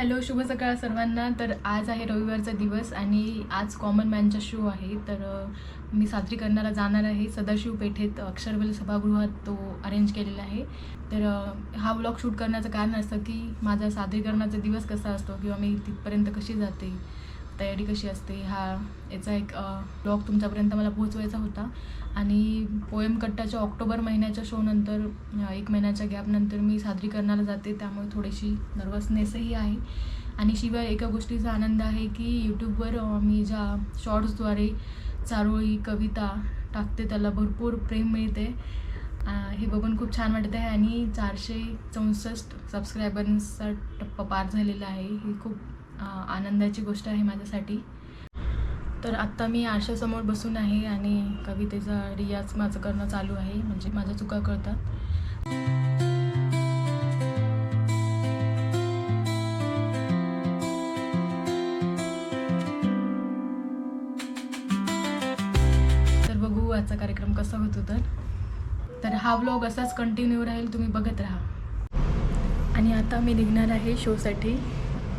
Hello शुभ सकाळ सर्वांना. तर आज आहे रविवारचा दिवस आणि आज कॉमन मॅनचा शो आहे. तर मी सादरीकरणाला जाणार आहे सदाशिव पेठेत. अक्षरवेल सभागृहात तो अरेंज केलेला आहे. तर हा व्लॉग शूट करण्याचं कारण असतं की माझा सादरीकरणाचा दिवस कसा असतो किंवा मी तिथपर्यंत कशी जाते. तयारी कशी असते हा याचा एक ब्लॉग तुमच्यापर्यंत मला पोहोचवायचा होता. आणि पोएम कट्टाच्या ऑक्टोबर महिन्याच्या शोनंतर एक महिन्याच्या गॅपनंतर मी सादरीकरणाला जाते. त्यामुळे थोडीशी नर्वसनेसही आहे. आणि शिवाय एका गोष्टीचा आनंद आहे की यूट्यूबवर मी ज्या शॉर्ट्सद्वारे चारोळी कविता टाकते त्याला भरपूर प्रेम मिळते. हे बघून खूप छान वाटत आहे. आणि चारशे चौसष्ट सबस्क्रायबर्सचा टप्पा पार झालेला आहे. हे खूप आनंदाची गोष्ट आहे माझ्यासाठी. तर आत्ता मी आरशासमोर बसून आहे आणि कवितेचा रियाज माझं करणं चालू आहे म्हणजे माझ्या चुका कळतात. तर बघू आजचा कार्यक्रम कसा होतो तर. तर हा ब्लॉग असाच कंटिन्यू राहील तुम्ही बघत राहा. आणि आता मी निघणार आहे शोसाठी.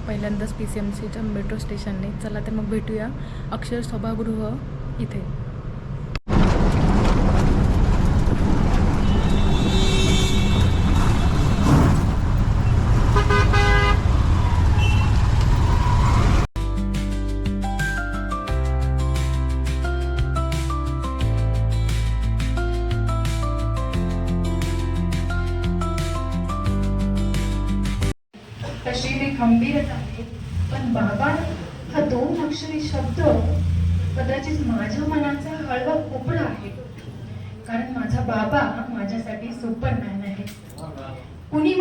पहिल्यांदाच पी सी एम सीच्या मेट्रो स्टेशनने चला तर मग भेटूया. अक्षर सभागृह इथे. तशी मी खंबीरच आहे पण बाबा हा दोन अक्षरी शब्द कदाचित माझ्या मनाचा हळवा कोपडा आहे कारण माझा बाबा माझ्यासाठी सुपरमॅन आहे. कुणी